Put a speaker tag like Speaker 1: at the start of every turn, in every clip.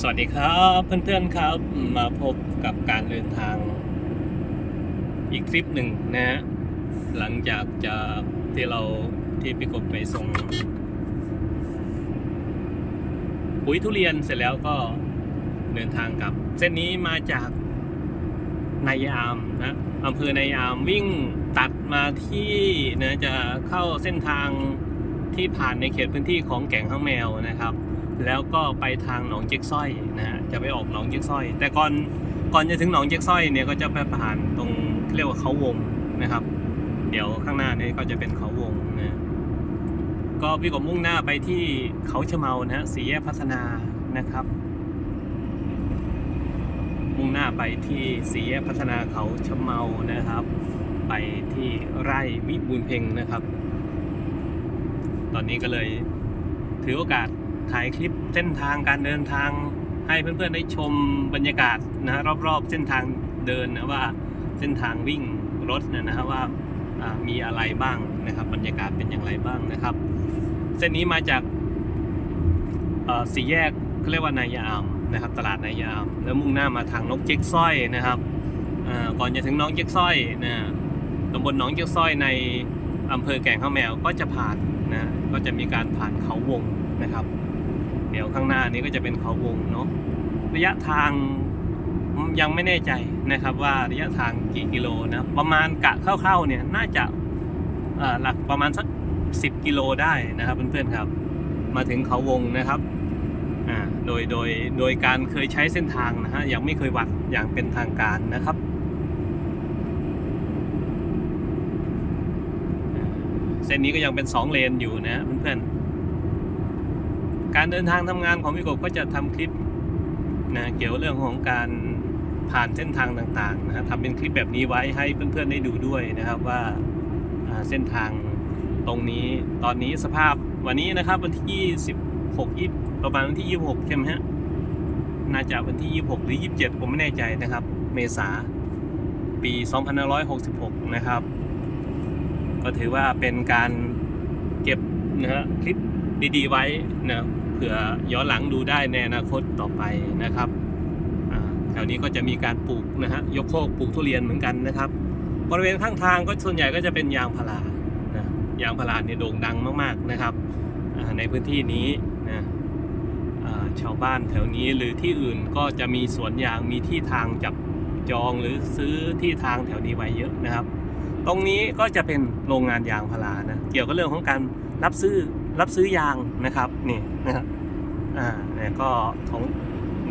Speaker 1: สวัสดีครับเพื่อนๆครับมาพบกับการเดินทาง อีกทริปหนึ่งนะฮะหลังจากจะที่เราที่พี่กบไปส่งปุ๋ยทุเรียนเสร็จแล้วก็เดินทางกับ เส้นนี้มาจากนายามนะอำเภอนายามวิ่งตัดมาที่นะจะเข้าเส้นทางที่ผ่านในเขตพื้นที่ของแก่งข้างแมวนะครับ แล้วก็ไปทางหนองเจ๊กซ้อยนะฮะจะไปออกหนองเจ๊กซ้อย แต่ก่อนก่อนจะถึงหนองเจ๊กซ้อยเนี่ยก็จะไปผ่านตรงเรียกว่าเขาวงนะครับ เดี๋ยวข้างหน้านี้ก็จะเป็นเขาวงนะก็พี่กบมุ่งหน้าไปที่เขาชะเมานะฮะสีแยกพัฒนานะครับ มุ่งหน้าไปที่สีแยกพัฒนาเขาชะเมานะครับ ไปที่ไร่วิบูลเพ็งนะครับ ตอนนี้ก็เลยถือโอกาส ถ่ายคลิปเส้นทางการเดินทางให้เพื่อนๆได้ชมบรรยากาศนะฮะรอบๆเส้นทางเดินนะว่าเส้นทางวิ่งรถเนยนะฮะว่ามีอะไรบ้างนะครับ บรรยากาศเป็นอย่างไรบ้างนะครับ เส้นนี้มาจากสี่แยกเขาเรียกว่านายามนะครับ ตลาดนายาม แล้วมุ่งหน้ามาทางนกเจ๊กสร้อยนะครับก่อนจะถึงน้องเจ๊กสร้อยนะตำบลหนองเจ๊กสร้อยในอำเภอแก่งข้าวแมวก็จะผ่านนะก็จะมีการผ่านเขาวงนะครับ เดี๋ยวข้างหน้านี้ก็จะเป็นเขาวงเนาะระยะทางยังไม่แน่ใจนะครับว่าระยะทางกี่กิโลนะประมาณกะคร่าวๆเนี่ยน่าจะหลักประมาณสัก 10 กิโลได้นะครับเพื่อนๆครับ มาถึงเขาวงนะครับโดยโดยโดยการเคยใช้เส้นทางนะฮะยังไม่เคยวัดอย่างเป็นทางการนะครับเส้นนี้ก็ยังเป็น 2 เลนอยู่นะเพื่อนๆ การเดินทางทำงานของพี่กบก็จะทำคลิปนะเกี่ยวเรื่องของการผ่านเส้นทางต่างๆนะทำเป็นคลิปแบบนี้ไว้ให้เพื่อนๆได้ดูด้วยนะครับว่าอ่าเส้นทางตรงนี้ตอนนี้สภาพวันนี้นะครับวันที่ 26 20ประมาณวันที่ 26 ใช่ไหมฮะน่าจะวันที่ 26 หรือ 27 ผมไม่แน่ใจนะครับ เมษาปี 2566 นะครับ ก็ถือว่าเป็นการเก็บนะฮะคลิปดีๆไว้นะ เผื่อย้อนหลังดูได้ในอนาคตต่อไปนะครับแถวนี้ก็จะมีการปลูกนะฮะยกโคกปลูกทุเรียนเหมือนกันนะครับ บริเวณข้างทางก็ส่วนใหญ่ก็จะเป็นยางพารานะยางพาราเนี่ยโด่งดังมากๆนะครับในพื้นที่นี้นะชาวบ้านแถวนี้หรือที่อื่นก็จะมีสวนยางมีที่ทางจับจองหรือซื้อที่ทางแถวนี้ไว้เยอะนะครับ ตรงนี้ก็จะเป็นโรงงานยางพารานะเกี่ยวกับเรื่องของการรับซื้อ รับซื้อยางนะครับนี่นะครับอ่าเนี่ยก็ของ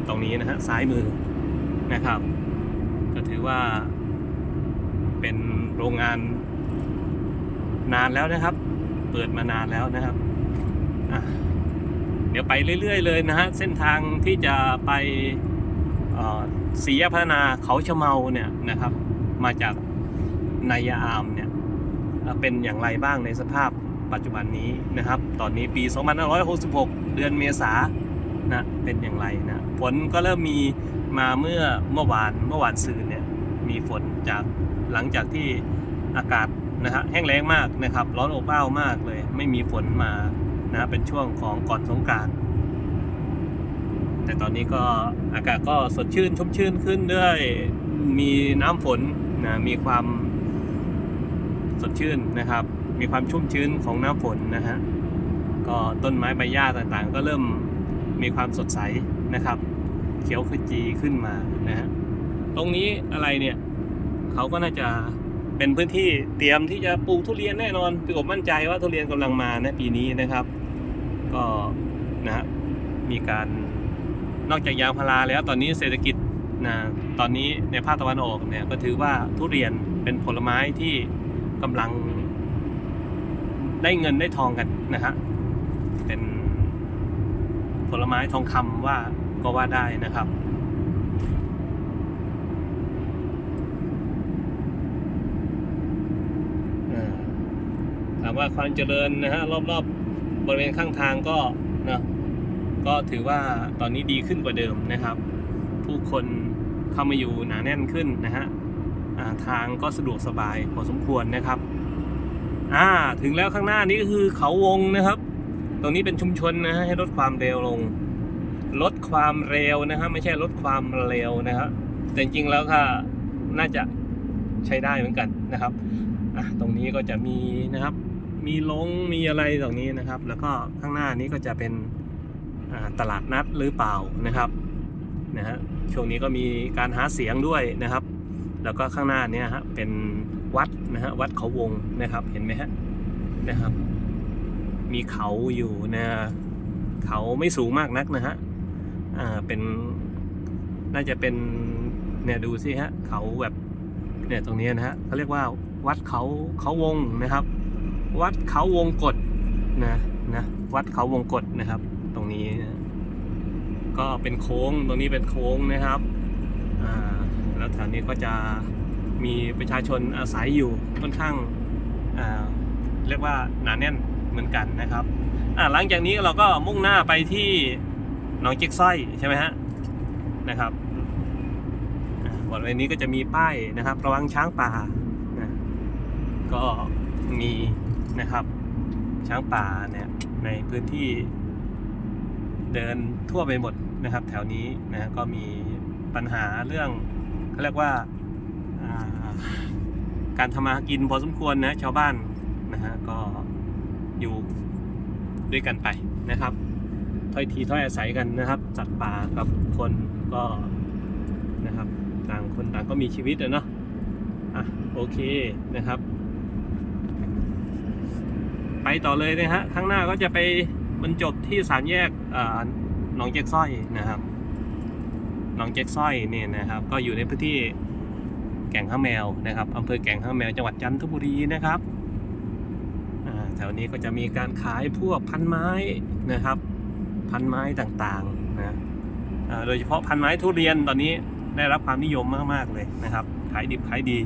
Speaker 1: ตรงนี้นะฮะซ้ายมือนะครับ ก็ถือว่าเป็นโรงงานนานแล้วนะครับ เปิดมานานแล้วนะครับอะเดี๋ยวไปเรื่อย ๆ เลยนะฮะเส้นทางที่จะไปอ่อสียพัฒนาเขาชะเมาเนี่ยนะครับ มาจากนายอามเนี่ยเป็นอย่างไรบ้างในสภาพ ปัจจุบันนี้นะครับ ตอนนี้ปี 2566 เดือนเมษานะเป็นอย่างไรนะฝนก็เริ่มมีมาเมื่อเมื่อวานเมื่อวานซืนเนี่ยมีฝนจากหลังจากที่อากาศนะฮะแห้งแล้งมากนะครับ ร้อนอบอ้าวมากเลย ไม่มีฝนมานะเป็นช่วงของก่อนสงกานต์แต่ตอนนี้ก็อากาศก็สดชื่นชุ่มชื่นขึ้นด้วยมีน้ำฝนนะมีความสดชื่นนะครับ มีความชุ่มชื้นของน้ำฝนนะฮะก็ต้นไม้ใบหญ้าต่างๆ ก็เริ่มมีความสดใสนะครับ เขียวขจีขึ้นมานะฮะตรงนี้อะไรเนี่ยเขาก็น่าจะเป็นพื้นที่เตรียมที่จะปลูกทุเรียนแน่นอนพี่กบมั่นใจว่าทุเรียนกำลังมานะปีนี้นะครับ ก็นะฮะมีการนอกจากยางพาราแล้วตอนนี้เศรษฐกิจนะตอนนี้ในภาคตะวันออกเนี่ยก็ถือว่าทุเรียนเป็นผลไม้ที่กำลัง ได้เงินได้ทองกันนะฮะเป็นผลไม้ทองคำว่าก็ว่าได้นะครับถามว่าความเจริญนะฮะรอบๆบบริเวณข้างทางก็นะก็ถือว่าตอนนี้ดีขึ้นกว่าเดิมนะครับ ผู้คนเข้ามาอยู่หนาแน่นขึ้นนะฮะทางก็สะดวกสบายพอสมควรนะครับ อ่า ถึงแล้วข้างหน้านี้ก็คือเขาวงนะครับ ตรงนี้เป็นชุมชนนะฮะให้ลดความเร็วลง ลดความเร็วนะครับไม่ใช่ลดความเร็วนะครับแต่จริงๆแล้วก็น่าจะใช้ได้เหมือนกันนะครับอะตรงนี้ก็จะมีนะครับ มีลงมีอะไรตรงนี้นะครับ แล้วก็ข้างหน้านี้ก็จะเป็นตลาดนัดหรือเปล่านะครับนะฮะช่วงนี้ก็มีการหาเสียงด้วยนะครับ แล้วก็ข้างหน้านี้ฮะเป็น วัดนะฮะวัดเขาวงนะครับเห็นไหมฮะนะครับ มีเขาอยู่นะเขาไม่สูงมากนักนะฮะอ่าเป็นน่าจะเป็นเนี่ยดูสิฮะเขาแบบเนี่ยตรงนี้นะฮะเขาเรียกว่าวัดเขาเขาวงนะครับ วัดเขาวงกฏนะนะวัดเขาวงกฏนะครับ ตรงนี้นะก็เป็นโค้งตรงนี้เป็นโค้งนะครับอ่าแล้วแถวนี้ก็จะ มีประชาชนอาศัยอยู่ค่อนข้างอ่าเรียกว่าหนาแน่นเหมือนกันนะครับหลังจากนี้เราก็มุ่งหน้าไปที่หนองจิกสร้อยใช่ไหมฮะนะครับบริเวณนี้ก็จะมีป้ายนะครับ ระวังช้างป่านะก็มีนะครับช้างป่าเนี่ยในพื้นที่เดินทั่วไปหมดนะครับ แถวนี้นะก็มีปัญหาเรื่องเขาเรียกว่า การทำมาหากินพอสมควรนะชาวบ้านนะฮะก็อยู่ด้วยกันไปนะครับถ้อยทีถ้อยอาศัยกันนะครับสัตว์ป่ากับคนก็นะครับต่างคนต่างก็มีชีวิตอะเนาะอะโอเคนะครับ ไปต่อเลยนะฮะข้างหน้าก็จะไปบรรจบที่สามแยกอ่อหนองเจ๊กสร้อยนะครับหนองเจ๊กสร้อยเนี่ยนะครับ ก็อยู่ในพื้นที่ แก่งข้าแมวนะครับอำเภอแก่งข้าแมวจังหวัดจันทบุรีนะครับแถวนี้ก็จะมีการขายพวกพันไม้นะครับ พันไม้ต่างๆนะโดยเฉพาะพันไม้ทุเรียนตอนนี้ได้รับความนิยมมากๆเลยนะครับขายดิบขายดี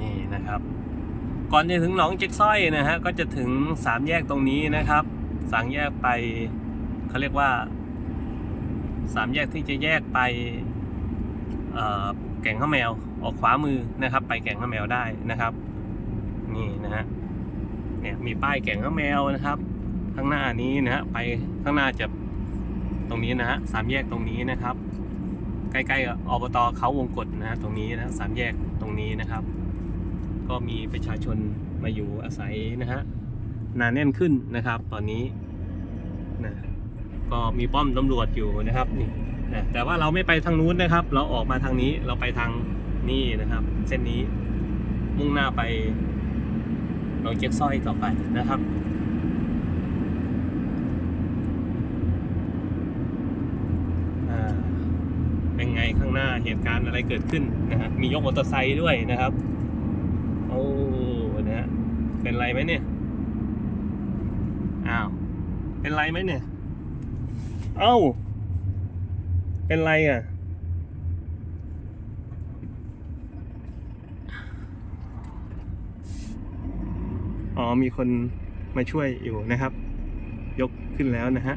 Speaker 1: นี่นะครับ ก่อนจะถึงหนองเจ๊กสร้อยนะฮะก็จะถึงสามแยกตรงนี้นะครับสามแยกไปเขาเรียกว่า สามแยกที่จะแยกไปแก่งข้าแมวออกขวามือนะครับ ไปแก่งข้าแมวได้นะครับ นี่นะฮะเนี่ยมีป้ายแก่งข้าแมวนะครับ ข้างหน้านี้นะฮะไปข้างหน้าจะตรงนี้นะฮะสามแยกตรงนี้นะครับ ใกล้ๆอบตเขาวงกฏนะฮะตรงนี้นะสามแยกตรงนี้นะครับ ก็มีประชาชนมาอยู่อาศัยนะฮะหนาแน่นขึ้นนะครับ ตอนนี้นะ ก็มีป้อมตำรวจอยู่นะครับนี่นะแต่ว่าเราไม่ไปทางนู้นนะครับ เราออกมาทางนี้เราไปทางนี่นะครับ เส้นนี้มุ่งหน้าไปหนองเจ๊กสร้อยต่อไปนะครับเป็นไงข้างหน้าเหตุการณ์อะไรเกิดขึ้นนะฮะมียกมอเตอร์ไซค์ด้วยนะครับโอ้นะฮะเป็นไรไหมเนี่ยอ้าวเป็นไรไหมเนี่ย เอ้า เป็นไรอะ อ๋อมีคนมาช่วยอยู่นะครับ ยกขึ้นแล้วนะฮะ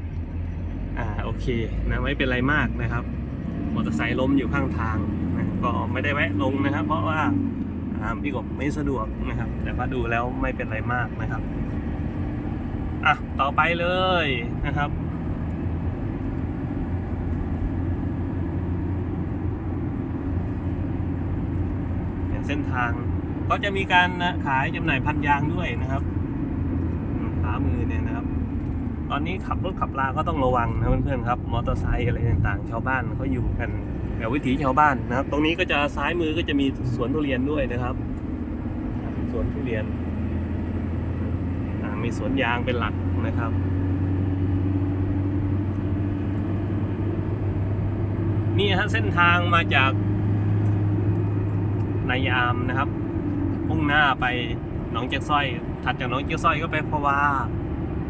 Speaker 1: อ่าโอเคนะไม่เป็นไรมากนะครับมอเตอร์ไซค์ล้มอยู่ข้างทางนะก็ไม่ได้แวะลงนะครับ เพราะว่าอ่าพี่กบไม่สะดวกนะครับ แต่ว่าดูแล้วไม่เป็นไรมากนะครับ อะ ต่อไปเลยนะครับ เส้นทางก็จะมีการขายจำหน่ายพันยางด้วยนะครับขวามือเนี่ยนะครับ ตอนนี้ขับรถขับลาก็ต้องระวังนะเพื่อนๆครับ มอเตอร์ไซค์อะไรต่างๆ ชาวบ้านเขาอยู่กันแบบวิถีชาวบ้านนะครับ ตรงนี้ก็จะซ้ายมือก็จะมีสวนทุเรียนด้วยนะครับสวนทุเรียน มีสวนยางเป็นหลักนะครับนี่ฮะเส้นทางมาจาก นายามนะครับมุ่งหน้าไปหนองเจ๊กสร้อย ถัดจากหนองเจ๊กสร้อยก็ไปพะวา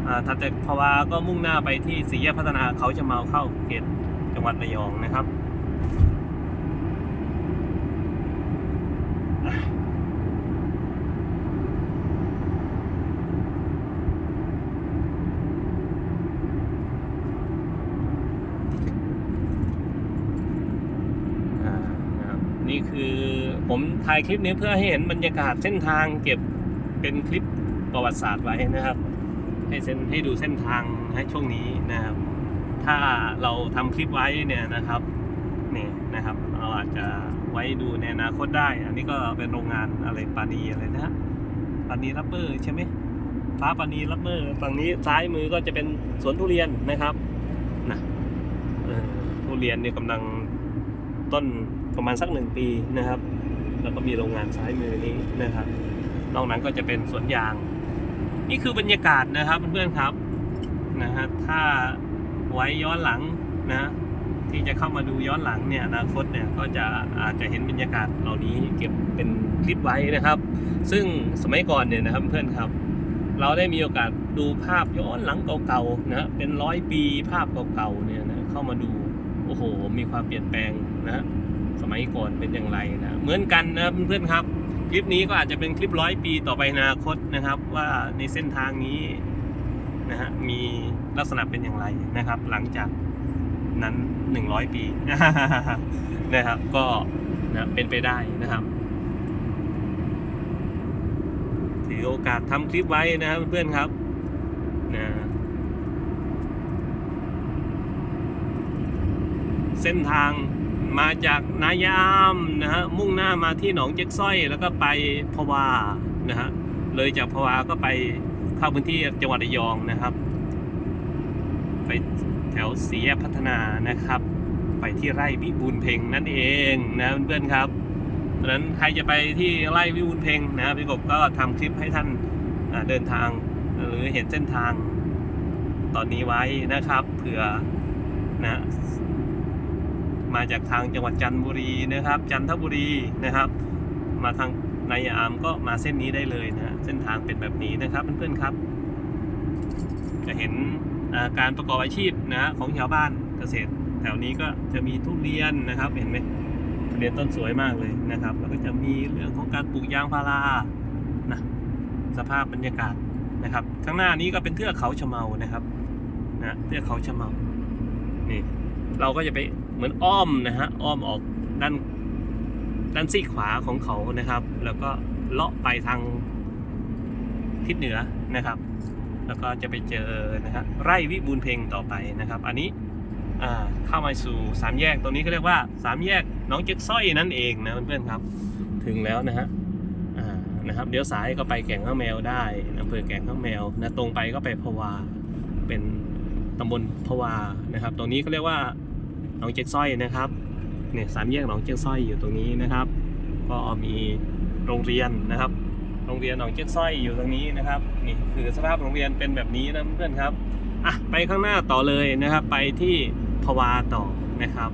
Speaker 1: อ่าถัดจากพะวาก็มุ่งหน้าไปที่สี่แยกพัฒนาเขาจะเมาเข้าเขตจังหวัดระยองนะครับอะอ่านะครับนี่คือผม ถ่ายคลิปนี้เพื่อให้เห็นบรรยากาศเส้นทางเก็บเป็นคลิปประวัติศาสตร์ไว้นะครับ ให้เส้นให้ดูเส้นทางให้ช่วงนี้นะครับ ถ้าเราทำคลิปไว้เนี่ยนะครับนี่นะครับเราอาจจะไว้ดูในอนาคตได้ อันนี้ก็เป็นโรงงานอะไรปานีอะไรนะปานีรับเบอร์ใช่ไหมฟ้าปานีรับเบอร์ฝั่งนี้ซ้ายมือก็จะเป็นสวนทุเรียนนะครับนะทุเรียนเนี่ยกำลังต้นประมาณสักหนึ่งปีนะครับ แล้วก็มีโรงงานซ้ายมือนี้นะครับ นอกนั้นก็จะเป็นสวนยาง นี่คือบรรยากาศนะครับเพื่อนๆครับนะฮะถ้าไว้ย้อนหลังนะที่จะเข้ามาดูย้อนหลังเนี่ยอนาคตเนี่ยก็จะอาจจะเห็นบรรยากาศเหล่านี้เก็บเป็นคลิปไว้นะครับ ซึ่งสมัยก่อนเนี่ยนะครับเพื่อนครับ เราได้มีโอกาสดูภาพย้อนหลังเก่าๆนะเป็นร้อยปีภาพเก่าๆเนี่ยนะเข้ามาดูโอ้โห มีความเปลี่ยนแปลงนะ สมัยก่อนเป็นอย่างไรนะเหมือนกันนะเพื่อนๆครับ คลิปนี้ก็อาจจะเป็นคลิปร้อยปีต่อไปในอนาคตนะครับ ว่าในเส้นทางนี้นะฮะมีลักษณะเป็นอย่างไรนะครับ หลังจากนั้น 100 ปีนะครับ ก็นะเป็นไปได้นะครับถือโอกาสทำคลิปไว้นะครับเพื่อนๆครับนะเส้นทาง มาจากนายามนะฮะมุ่งหน้ามาที่หนองเจ๊กสร้อยแล้วก็ไปพะวานะฮะเลยจากพะวาก็ไปเข้าพื้นที่จังหวัดระยองนะครับ ไปแถวสีแยกพัฒนานะครับ ไปที่ไร่วิบูลเพ็งนั่นเองนะเพื่อนๆครับเพราะฉะนั้นใครจะไปที่ไร่วิบูลเพ็งนะพี่กบก็ทำคลิปให้ท่านเดินทางหรือเห็นเส้นทางตอนนี้ไว้นะครับเผื่อนะ มาจากทางจังหวัดจันทบุรีนะครับ จันทบุรีนะครับ มาทางนายามก็มาเส้นนี้ได้เลยนะเส้นทางเป็นแบบนี้นะครับเพื่อนๆครับ จะเห็นการประกอบอาชีพนะฮะของชาวบ้านเกษตร แถวนี้ก็จะมีทุเรียนนะครับเห็นไหมทุเรียนต้นสวยมากเลยนะครับ แล้วก็จะมีเรื่องของการปลูกยางพารานะสภาพบรรยากาศนะครับข้างหน้านี้ก็เป็นเทือกเขาชะเมานะครับนะเทือกเขาชะเมานี่เราก็จะไป เหมือนอ้อมนะฮะอ้อมออกด้านด้านซีขวาของเขานะครับ แล้วก็เลาะไปทางทิศเหนือนะครับ แล้วก็จะไปเจอนะฮะไร่วิบูลเพ็งต่อไปนะครับ อันนี้อ่าเข้ามาสู่สามแยกตรงนี้ก็เรียกว่าสามแยกน้องเจ็ดสร้อยนั่นเองนะเพื่อนๆครับ ถึงแล้วนะฮะอ่านะครับเดี๋ยวซ้ายก็ไปแก่งข้าวแมวได้อำเภอแก่งข้าวแมวนะตรงไปก็ไปพวาเป็นตำบลพวานะครับ ตรงนี้เขาเรียกว่า หนองเจ๊กสร้อยนะครับเนี่ยสามแยกหนองเจ๊กสร้อยอยู่ตรงนี้นะครับ ก็มีโรงเรียนนะครับ โรงเรียนหนองเจ๊กสร้อยอยู่ตรงนี้นะครับนี่คือสภาพโรงเรียนเป็นแบบนี้นะเพื่อนครับอะไปข้างหน้าต่อเลยนะครับ ไปที่พวาต่อนะครับ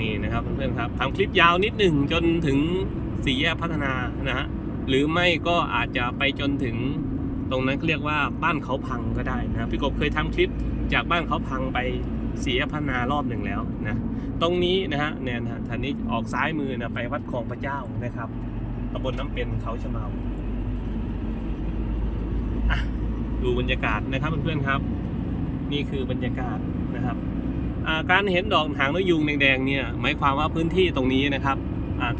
Speaker 1: นี่นะครับเพื่อนๆครับทำคลิปยาวนิดหนึ่งจนถึงสี่แยกพัฒนานะฮะหรือไม่ก็อาจจะไปจนถึง ตรงนั้นเรียกว่าบ้านเขาพังก็ได้นะพี่กบเคยทำคลิปจากบ้านเขาพังไปเสียพนารอบหนึ่งแล้วนะตรงนี้นะฮะเนี่ยนะท่านนี้ออกซ้ายมือนะไปวัดคลองพระเจ้านะครับตำบลน้ำเป็นเขาชะเมาอะดูบรรยากาศนะครับเพื่อนๆครับ นี่คือบรรยากาศนะครับการเห็นดอกหางนกยูงแดงๆเนี่ยหมายความว่าพื้นที่ตรงนี้นะครับ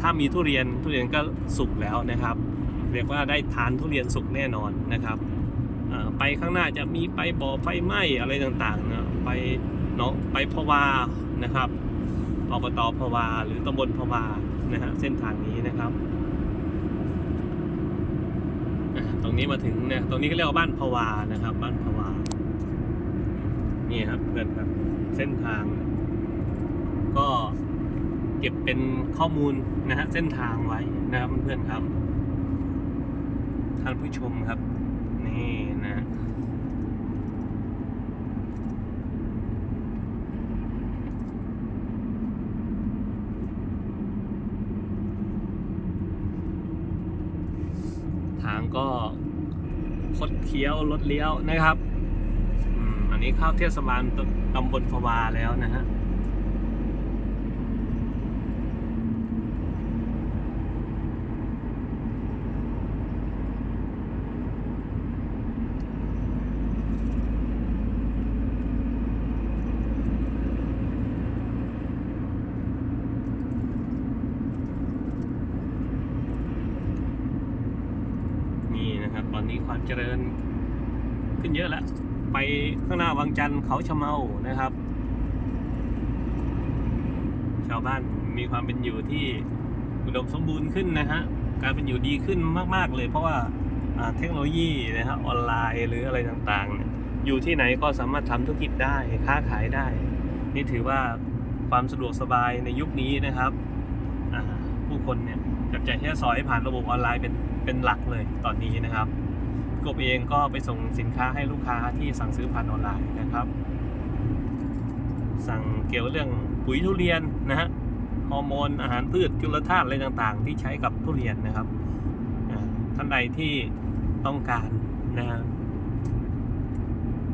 Speaker 1: ถ้ามีทุเรียนทุเรียนก็สุกแล้วนะครับ เรียกว่าได้ทานทุเรียนสุกแน่นอนนะครับไปข้างหน้าจะมีไปบ่อไฟไหม้อะไรต่างๆนะไปเนาะไปพะวานะครับอบตพะวา หรือตำบลพะวานะฮะเส้นทางนี้นะครับตรงนี้มาถึงเนี่ยตรงนี้ก็เรียกว่าบ้านพะวานะครับ บ้านพะวานี่ครับเพื่อนครับเส้นทาง ก็เก็บเป็นข้อมูลนะฮะเส้นทางไว้นะครับเพื่อนครับ ท่านผู้ชมครับ นี่นะทางก็คดเคี้ยวรถเลี้ยวนะครับอันนี้เข้าเทศบาลตตำบลพวาแล้วนะฮะ จันทร์เขาชะเมานะครับ ชาวบ้านมีความเป็นอยู่ที่อุดมสมบูรณ์ขึ้นนะฮะการเป็นอยู่ดีขึ้นมากๆ เลย เพราะว่าเทคโนโลยีนะฮะออนไลน์หรืออะไรต่างๆเนี่ยอยู่ที่ไหนก็สามารถทำธุรกิจได้ค้าขายได้ นี่ถือว่าความสะดวกสบายในยุคนี้นะครับผู้คนเนี่ยจับจ่ายใช้สอยผ่านระบบออนไลน์เป็นเป็นหลักเลยตอนนี้นะครับ กบเองก็ไปส่งสินค้าให้ลูกค้าที่สั่งซื้อผ่านออนไลน์นะครับ สั่งเกี่ยวเรื่องปุ๋ยทุเรียนนะฮะฮอร์โมนอาหารพืชจุลธาตุอะไรต่างๆ ที่ใช้กับทุเรียนนะครับท่านใดที่ต้องการนะฮะ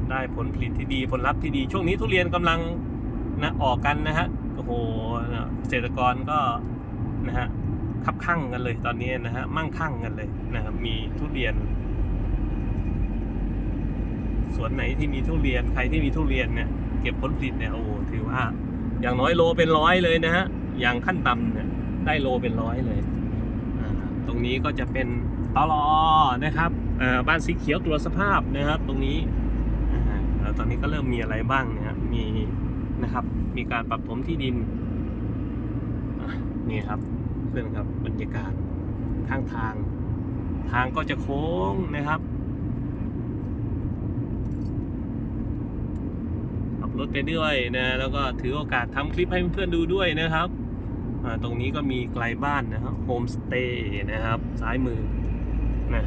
Speaker 1: ได้ผลผลิตที่ดีผลลัพธ์ที่ดี ช่วงนี้ทุเรียนกำลังนะออกกันนะฮะโอ้โหนะเกษตรกรก็นะฮะคับข้างกันเลยตอนนี้นะฮะมั่งคั่งกันเลยนะครับมีทุเรียน สวนไหนที่มีทุเรียนใครที่มีทุเรียนเนี่ยเก็บผลผลิตเนี่ยโอ้โหถือว่า อย่างน้อยโลเป็นร้อยเลยนะฮะอย่างขั้นต่ำเนี่ยได้โลเป็นร้อยเลย ตรงนี้ก็จะเป็นตลอนะครับบ้านสีเขียวตรวจสภาพนะครับ ตรงนี้ตอนนี้ก็เริ่มมีอะไรบ้างเนี่ยมีนะครับ มีการปรับถมที่ดินนี่ครับเพื่อนครับบรรยากาศข้างทาง ทางก็จะโค้งนะครับ ขับ รถไปด้วยนะแล้วก็ถือโอกาสทำคลิปให้เพื่อนๆดูด้วยนะครับตรงนี้ก็มีไกลบ้านนะครับโฮมสเตย์นะครับ ซ้ายมือนะ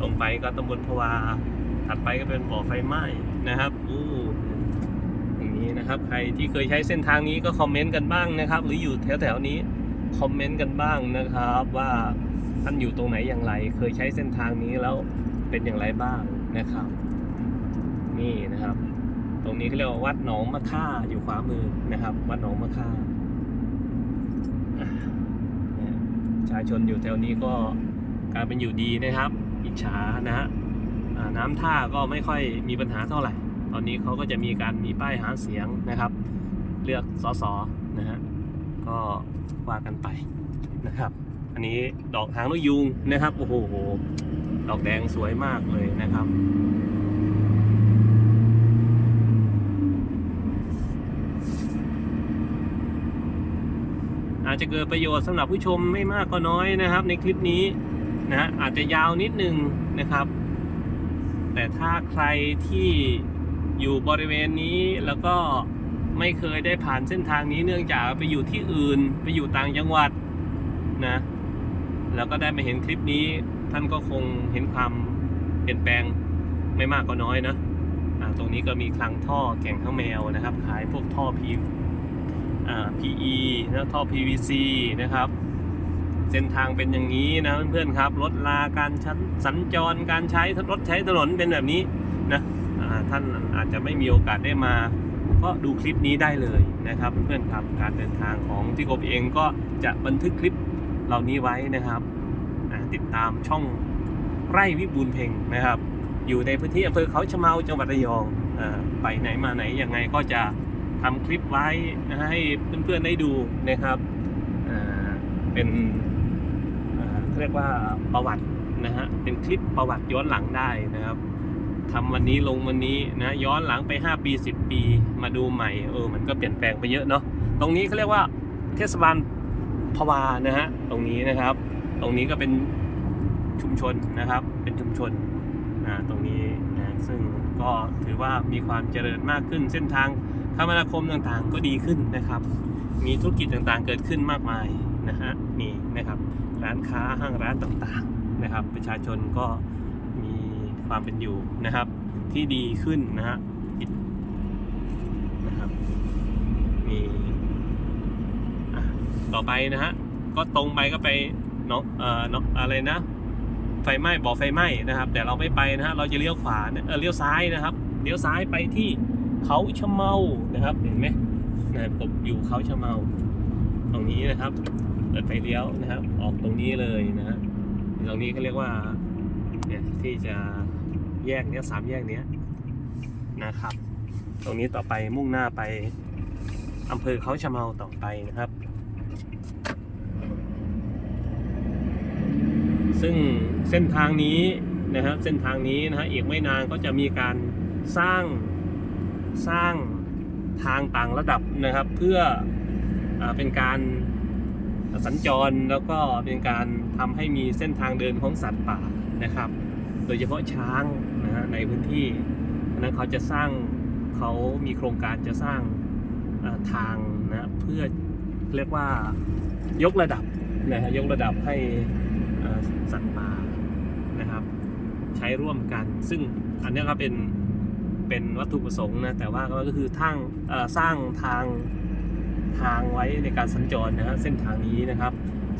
Speaker 1: ตรงไปก็ตำบลพวาถัดไปก็เป็นบ่อไฟไหม้นะครับอู้อย่างนี้นะครับ ใครที่เคยใช้เส้นทางนี้ก็คอมเมนต์กันบ้างนะครับ หรืออยู่แถวๆนี้คอมเมนต์กันบ้างนะครับ ว่าท่านอยู่ตรงไหนอย่างไร เคยใช้เส้นทางนี้แล้วเป็นอย่างไรบ้างนะครับ นี่นะครับ ตรงนี้เขาเรียกว่าวัดหนองมะค่าอยู่ขวามือนะครับ วัดหนองมะค่าประชาชนอยู่แถวนี้ก็การเป็นอยู่ดีนะครับอิจฉานะฮะน้ำท่าก็ไม่ค่อยมีปัญหาเท่าไหร่ ตอนนี้เขาก็จะมีการมีป้ายหาเสียงนะครับ เลือกสสนะฮะก็ว่ากันไปนะครับ อันนี้ดอกหางนกยูงนะครับโอ้โหดอกแดงสวยมากเลยนะครับ อาจจะเกิดประโยชน์สำหรับผู้ชมไม่มากก็น้อยนะครับ ในคลิปนี้นะฮะอาจจะยาวนิดนึงนะครับ แต่ถ้าใครที่อยู่บริเวณนี้แล้วก็ไม่เคยได้ผ่านเส้นทางนี้เนื่องจากไปอยู่ที่อื่นไปอยู่ต่างจังหวัดนะแล้วก็ได้มาเห็นคลิปนี้ ท่านก็คงเห็นความเปลี่ยนแปลงไม่มากก็น้อยนะตรงนี้ก็มีคลังท่อแก่งข้าวแมวนะครับ ขายพวกท่อพี อ่า PE นะท่อ PVC นะครับ เส้นทางเป็นอย่างนี้นะเพื่อนๆครับ รถลาการชันสัญจรการใช้รถใช้ถนนเป็นแบบนี้นะท่านอาจจะไม่มีโอกาสได้มาก็ดูคลิปนี้ได้เลยนะครับเพื่อนๆครับการเดินทางของที่กบเองก็จะบันทึกคลิปเหล่านี้ไว้นะครับติดตามช่องไร่วิบูลเพ่งนะครับ อยู่ในพื้นที่อำเภอเขาชะเมาจังหวัดระยองอาไปไหนมาไหนยังไงก็จะ ทำคลิปไว้นะให้เพื่อนๆได้ดูนะครับอ่าเป็นอ่าเรียกว่าประวัตินะฮะเป็นคลิปประวัติย้อนหลังได้นะครับทำวันนี้ลงวันนี้นะย้อนหลังไป 5 ปี 10 ปีมาดูใหม่เออมันก็เปลี่ยนแปลงไปเยอะเนาะตรงนี้เขาเรียกว่าเทศบาลพวานะฮะตรงนี้นะครับ ตรงนี้ก็เป็นชุมชนนะครับ เป็นชุมชนอ่าตรงนี้นะซึ่งก็ถือว่ามีความเจริญมากขึ้นเส้นทาง คมนาคมต่างๆก็ดีขึ้นนะครับ มีธุรกิจต่างๆเกิดขึ้นมากมายนะฮะนี่นะครับร้านค้าห้างร้านต่างๆนะครับ ประชาชนก็มีความเป็นอยู่นะครับ ที่ดีขึ้นนะฮะนะครับมีอะต่อไปนะฮะก็ตรงไปก็ไปเนาะเอ่อเนาะอะไรนะไฟไหม้บ่อไฟไหม้นะครับ แต่เราไม่ไปนะฮะเราจะเลี้ยวขวาเออเลี้ยวซ้ายนะครับเลี้ยวซ้ายไปที่ เขาชะเมานะครับ เห็นไหมนะผมอยู่เขาชะเมา ตรงนี้นะครับเปิดไฟเลี้ยวนะครับ ออกตรงนี้เลยนะฮะตรงนี้เขาเรียกว่าเนี่ยที่จะแยกเนี้ยสามแยกเนี้ยนะครับ ตรงนี้ต่อไปมุ่งหน้าไปอำเภอเขาชะเมาต่อไปนะครับ ซึ่งเส้นทางนี้นะฮะเส้นทางนี้นะฮะอีกไม่นานก็จะมีการสร้าง สร้างทางต่างระดับนะครับ เพื่ออเป็นการสัญจรแล้วก็เป็นการทำให้มีเส้นทางเดินของสัตว์ป่านะครับ โดยเฉพาะช้างนะฮะในพื้นที่นั้นเขาจะสร้างเขามีโครงการจะสร้างทางนะเพื่อเรียกว่ายกระดับนะฮะยกระดับให้สัตว์ป่านะครับ ใช้ร่วมกัน ซึ่งอันนี้ก็เป็น เป็นวัตถุประสงค์นะแต่ว่าก็คือทางสร้างทางทางไว้ในการสัญจรนะฮะเส้นทางนี้นะครับ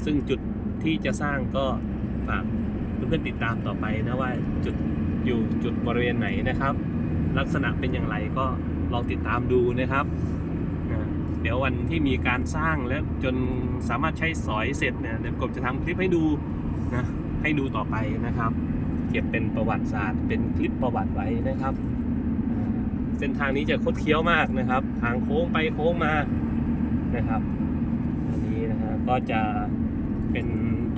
Speaker 1: ซึ่งจุดที่จะสร้างก็ฝากเพื่อนๆติดตามต่อไปนะว่าจุดอยู่จุดบริเวณไหนนะครับ ลักษณะเป็นอย่างไรก็ลองติดตามดูนะครับเดี๋ยววันที่มีการสร้างแล้วจนสามารถใช้สอยเสร็จเนี่ยเดี๋ยวกบจะทำคลิปให้ดูนะให้ดูต่อไปนะครับ เก็บเป็นประวัติศาสตร์ เป็นคลิปประวัติไว้นะครับ เส้นทางนี้จะคดเคี้ยวมากนะครับ ทางโค้งไปโค้งมานะครับอันนี้นะฮะก็จะเป็น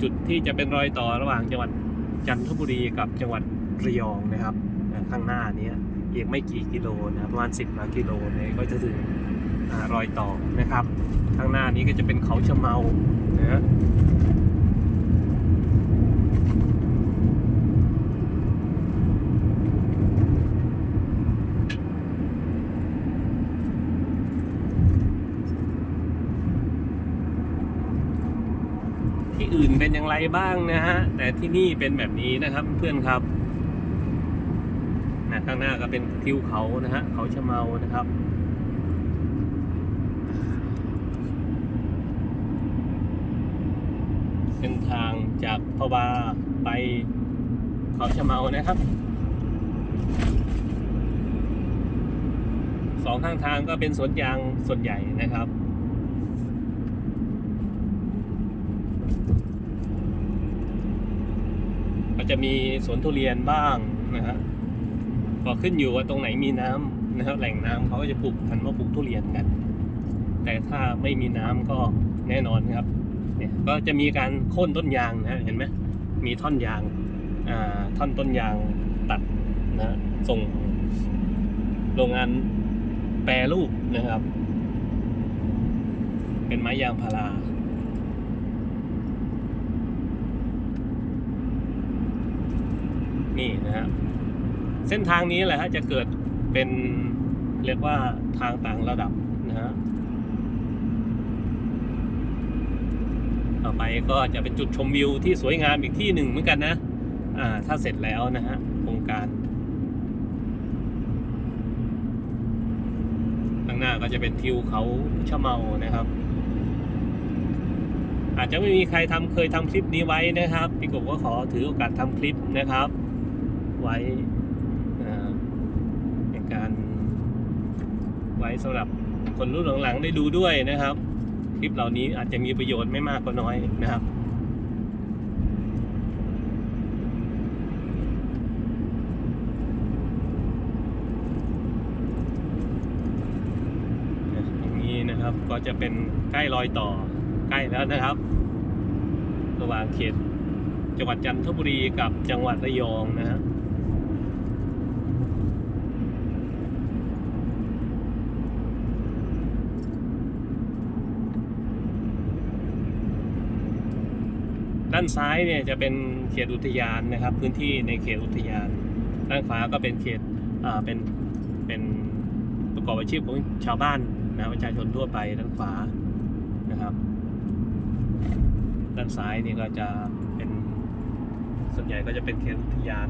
Speaker 1: จุดที่จะเป็นรอยต่อระหว่างจังหวัดจันทบุรีกับจังหวัดระยองนะครับอ่าข้างหน้านี้อีกไม่กี่กิโลนะประมาณ 10กว่ากิโลเนี่ยก็จะถึงรอยต่อนะครับ ข้างหน้านี้ก็จะเป็นเขาชะเมานะฮะ ที่ อย่างไรบ้างนะฮะ แต่ที่นี่เป็นแบบนี้นะครับเพื่อนครับนะข้างหน้าก็เป็นทิวเขานะฮะเขาชะเมานะครับเส้นทางจากพะวาไปเขาชะเมานะครับสองข้างทางก็เป็นสวนยางส่วนใหญ่นะครับ ก็จะมีสวนทุเรียนบ้างนะฮะก็ขึ้นอยู่ว่าตรงไหนมีน้ำนะครับแหล่งน้ำเขาก็จะปลูกพันธุ์ว่าปลูกทุเรียนกัน แต่ถ้าไม่มีน้ำก็แน่นอนครับเนี่ยก็จะมีการโค่นต้นยางนะเห็นไหมมีท่อนยางอ่าท่อนต้นยางตัดนะส่งโรงงานแปรรูปนะครับ เป็นไม้ยางพารา นี่นะฮะเส้นทางนี้แหละฮะจะเกิดเป็นเรียกว่าทางต่างระดับนะฮะต่อไปก็จะเป็นจุดชมวิวที่สวยงามอีกที่หนึ่งเหมือนกันนะอ่าถ้าเสร็จแล้วนะฮะโครงการข้างหน้าก็จะเป็นทิวเขาชะเมานะครับ อาจจะไม่มีใครทำเคยทำคลิปนี้ไว้นะครับ พี่กบก็ขอถือโอกาสทำคลิปนะครับ ว้อ่าในการไว้สำหรับคนรุ่นหลังๆได้ดูด้วยนะครับ คลิปเหล่านี้อาจจะมีประโยชน์ไม่มากก็น้อยนะครับตรงนี้นะครับก็จะเป็นใกล้รอยต่อใกล้แล้วนะครับ ระหว่างเขตจังหวัดจันทบุรีกับจังหวัดระยองนะฮะ ด้านซ้ายเนี่ยจะเป็นเขตอุทยานนะครับ พื้นที่ในเขตอุทยาน ด้านขวาก็เป็นเขตอ่าเป็นเป็นประกอบอาชีพของชาวบ้านนะประชาชนทั่วไปด้านขวานะครับ ด้านซ้ายนี่ก็จะเป็นส่วนใหญ่ก็จะเป็นเขตอุทยาน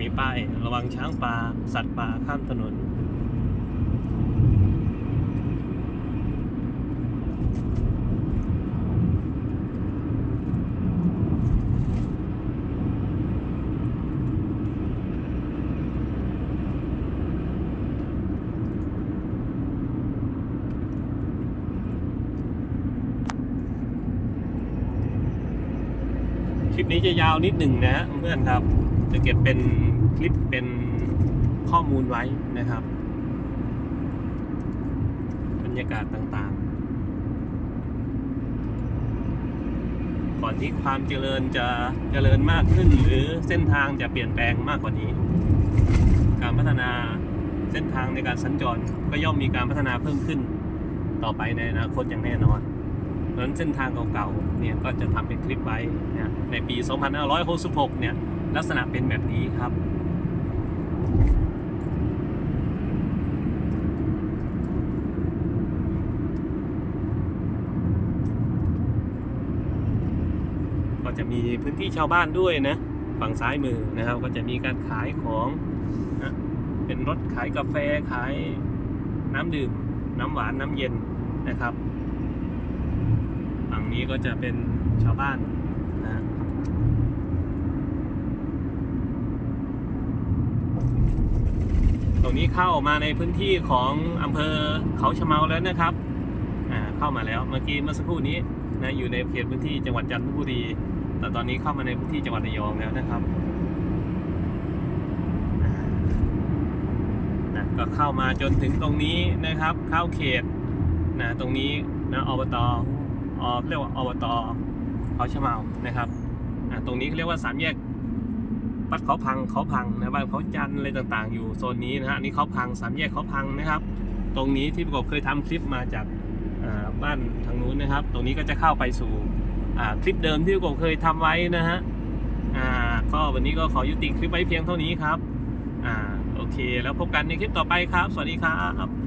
Speaker 1: มีป้าย ระวังช้างป่าสัตว์ป่าข้ามถนน คลิปนี้จะยาวนิดหนึ่งนะฮะเพื่อนครับ จะเก็บเป็น คลิปเป็นข้อมูลไว้นะครับ บรรยากาศต่างๆ ก่อนที่ความเจริญจะเจริญมากขึ้น หรือเส้นทางจะเปลี่ยนแปลงมากกว่านี้ การพัฒนาเส้นทางในการสัญจรก็ย่อมมีการพัฒนาเพิ่มขึ้น ต่อไปในอนาคตอย่างแน่นอนเพราะฉะนั้นเส้นทางเก่าๆเนี่ยก็จะทำเป็นคลิปไว้ในปี 2566 เนี่ยลักษณะเป็นแบบนี้ครับ ก็จะมีพื้นที่ชาวบ้านด้วยนะ ฝั่งซ้ายมือนะครับ ก็จะมีการขายของนะเป็นรถขายกาแฟขายน้ำดื่ม น้ำหวานน้ำเย็นนะครับ ฝั่งนี้ก็จะเป็นชาวบ้านนะ ตรงนี้เข้ามาในพื้นที่ของอำเภอเขาชะเมาแล้วนะครับอ่าเข้ามาแล้วเมื่อกี้เมื่อสักครู่นี้นะอยู่ในเขตพื้นที่จังหวัดจันทบุรี แต่ตอนนี้เข้ามาในพื้นที่จังหวัดระยองแล้วนะครับอ่านะก็เข้ามาจนถึงตรงนี้นะครับ เข้าเขตนะตรงนี้นะอบตอเรียกว่าอบตเขาชะเมานะครับอ่าตรงนี้เขาเรียกว่าสามแยก วัดเขาพังเขาพังนะบ้านเขาจันอะไรต่างๆ อยู่โซนนี้นะฮะนี่เขาพังสามแยกเขาพังนะครับ ตรงนี้ที่ประกบเคยทำคลิปมาจากบ้านทางนู้นนะครับ ตรงนี้ก็จะเข้าไปสู่คลิปเดิมที่ประกบเคยทำไว้นะฮะก็วันนี้ก็ขอยุติคลิปไว้เพียงเท่านี้ครับอโอเค แล้วพบกันในคลิปต่อไปครับ สวัสดีครับ